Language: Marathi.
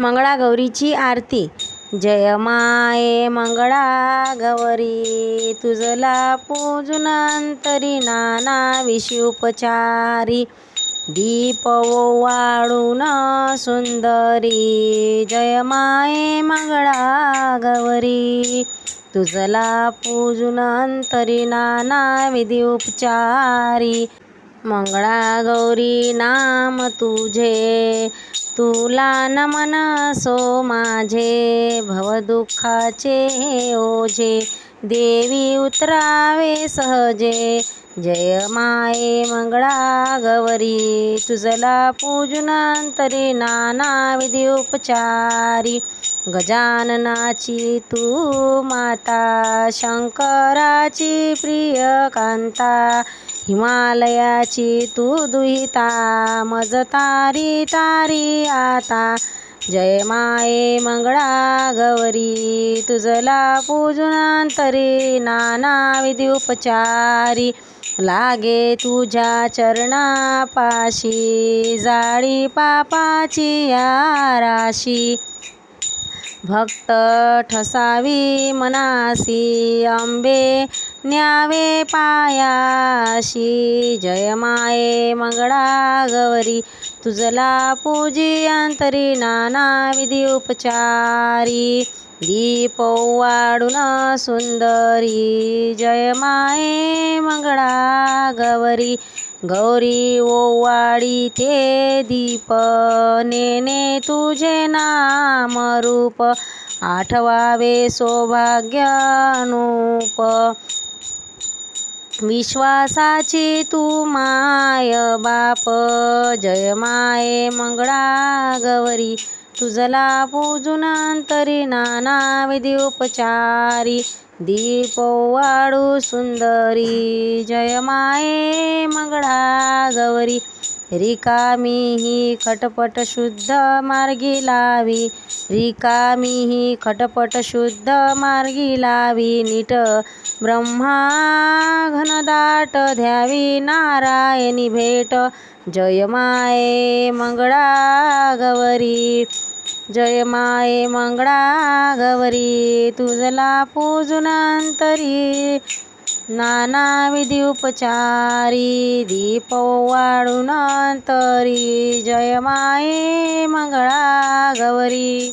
मंगळागौरीची आरती. जय माये मंगळा गौरी तुझला पूजून अंतरी नाना विशी उपचारी दीप वाळून सुंदरी जय माये मंगळा गौरी तुझला पूजून अंतरी नाना विधी उपचारी मंगळा गौरी नाम तुझे तुला नमन सो माझे भवदुःखाचे हे ओझे. देवी उतरावे सहजे जय माये मंगळा गवरी तुझला पूजनांतरी नाना विधी उपचारी. गजाननाची तू माता शंकराची प्रिय कांता. हिमालयाची तू दुहिता मज तारी तारी आता. जय माये मंगळा गौरी तुझला पूजनांतरी नाना विधी उपचारी. लागे तुझ्या चरणापाशी जाळी पापाची या राशी. भक्त ठसावी मनासी अंबे न्यावे पायाशी. जय माये मंगळा गौरी तुझला पूजी अंतरी नाना विधी उपचारी. दीप वाढून सुंदरी जय माये मंगळा गौरी गौरी ओवाडी ते दीप नेने तुझे नाम रूप आठवावे सौभाग्य अनुप विश्वासाची तू माय बाप. जय माये मंगळा गवरी तुझला पूजून अंतरी नाना विधी उपचारी. दीप वाळू सुंदरी. जय माये मंगळा जागवरी. रिकामी ही खटपट शुद्ध मार्गी लावी. रिकामी ही खटपट शुद्ध मार्गी लावी. नीट ब्रह्मा घनदाट द्यावी. नारायणी भेट. जय माये मंगळा गवरी जय माये मंगळा गवरी तुझला पूजनांतरी नानाविधी उपचारी दीप वाढून तरी जय माये मंगळा गौरी